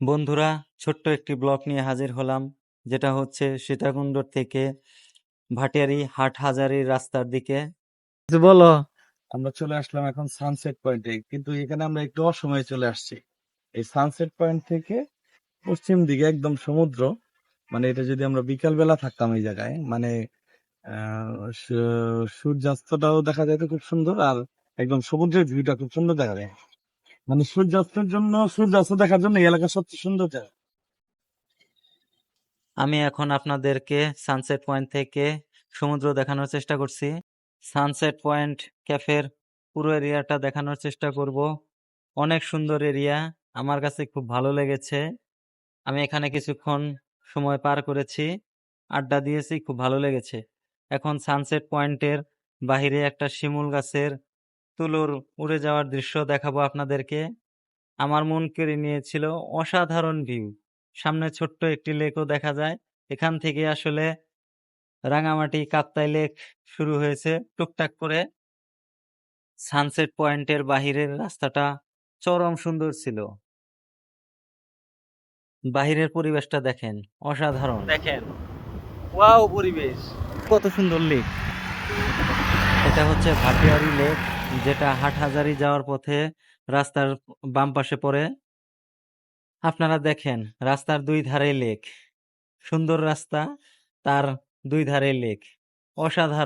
বন্ধুরা, ছোট্ট একটি ব্লগ নিয়ে হাজির হলাম, যেটা হচ্ছে সীতাকুণ্ড থেকে ভাটিয়ারি হাট হাজারির রাস্তার দিকে। বলো। আমরা চলে আসলাম এখন সানসেট পয়েন্টে কিন্তু এখানে আমরা একটু অসময়ে চলে আসছি। এই সানসেট পয়েন্ট থেকে পশ্চিম দিকে একদম সমুদ্র মানে এটা যদি আমরা বিকাল বেলা থাকতাম এই জায়গায় মানে সূর্যাস্তটাও দেখা যায় খুব সুন্দর, আর একদম সমুদ্রের ভিউটা খুব সুন্দর দেখা যায়। মানে সূর্যাস্তের জন্য, সূর্যাস্ত দেখার জন্য এই এলাকা সবচেয়ে সুন্দর জায়গা। আমি এখন আপনাদেরকে সানসেট পয়েন্ট থেকে সমুদ্র দেখানোর চেষ্টা করছি। সানসেট পয়েন্ট ক্যাফের পুরো এরিয়াটা দেখানোর চেষ্টা করব। অনেক সুন্দর এরিয়া আমার কাছে খুব ভালো লেগেছে। আমি এখানে কিছুক্ষণ সময় পার করেছি, আড্ডা দিয়েছি, খুব ভালো লেগেছে। এখন সানসেট পয়েন্টের বাহিরে একটা শিমুল গাছের তুলোর উড়ে যাওয়ার দৃশ্য দেখাবো আপনাদেরকে। আমার মন কেড়ে নিয়েছিল অসাধারণ ভিউ। সামনে ছোট্ট একটি লেকও দেখা যায়। এখান থেকে আসলে রাঙামাটি কাপ্তাই লেক শুরু হয়েছে টুকটাক করে। সানসেট পয়েন্টের বাহিরের রাস্তাটা চরম সুন্দর ছিল। বাহিরের পরিবেশটা দেখেন অসাধারণ। দেখেন। ওয়াও পরিবেশ। কত সুন্দর লেক। এটা হচ্ছে ভাটিয়ারি লেক, যেটা হাটহাজারি যাওয়ার পথে রাস্তার বাম পাশে পড়ে। আপনারা দেখেন, রাস্তার দুই ধারে লেক। সুন্দর রাস্তা, তার দুই ধারে লেক। অসাধারণ।